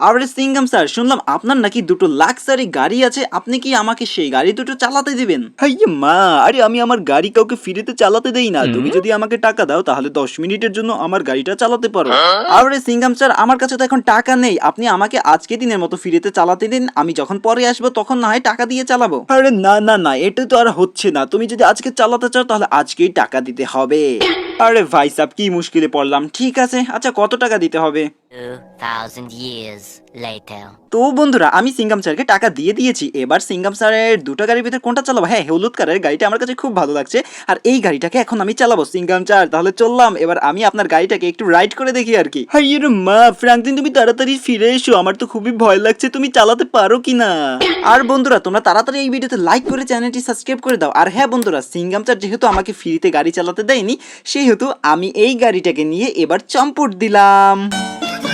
আরে সিঙ্গাম স্যার শুনলাম আপনার নাকি দুটো লাক্সারি গাড়ি আছে আপনি কি আমাকে সেই গাড়ি দুটো চালাতে দিবেন? হাইয়ে মা আরে আমি আমার গাড়ি কাউকে ফিরেতে চালাতে দেই না। তুমি যদি আমাকে টাকা দাও তাহলে দশ মিনিটের জন্য আমার গাড়িটা চালাতে পারো। আরে সিঙ্গাম স্যার আমার কাছে তো এখন টাকা নেই। আপনি আমাকে আজকে দিনের মতো ফিরেতে চালাতে দিন। আমি যখন পরে আসব তখন না হয় টাকা দিয়ে চালাবো। আরে না না না এটা তো আর হচ্ছে না। তুমি যদি আজকে চালাতে চাও তাহলে আজকেই টাকা দিতে হবে। আরে ভাই সাহেব কি মুশকিলে পড়লাম। ঠিক আছে আচ্ছা কত টাকা দিতে হবে? 2,000 years later. তো বন্ধুরা, আমি সিঙ্গাম স্যারকে টাকা দিয়ে দিয়েছি। এবার সিঙ্গাম স্যারের দুটো গাড়ির ভিতরে কোনটা চালাবো? হ্যাঁ হলুদ কালারের গাড়িটা আমার কাছে খুব ভালো লাগছে। আর এই গাড়িটাকে এখন আমি চালাবো। সিঙ্গাম স্যার, তাহলে চললাম। এবার আমি আপনার গাড়িটাকে একটু রাইড করে দেখি আর কি। মা, ফ্রাঙ্কলিন, তুমি তাড়াতাড়ি ফিরে এসো। আমার তো খুবই ভয় লাগছে, তুমি চালাতে পারো কিনা? আর বন্ধুরা, তোমরা তাড়াতাড়ি এই ভিডিওতে লাইক করে চ্যানেলটি সাবস্ক্রাইব করে দাও। আর হ্যাঁ বন্ধুরা, সিঙ্গাম স্যার যেহেতু আমাকে ফ্রিতে গাড়ি চালাতে দেয়নি, সেহেতু আমি এই গাড়িটাকে নিয়ে এবার চম্পট দিলাম।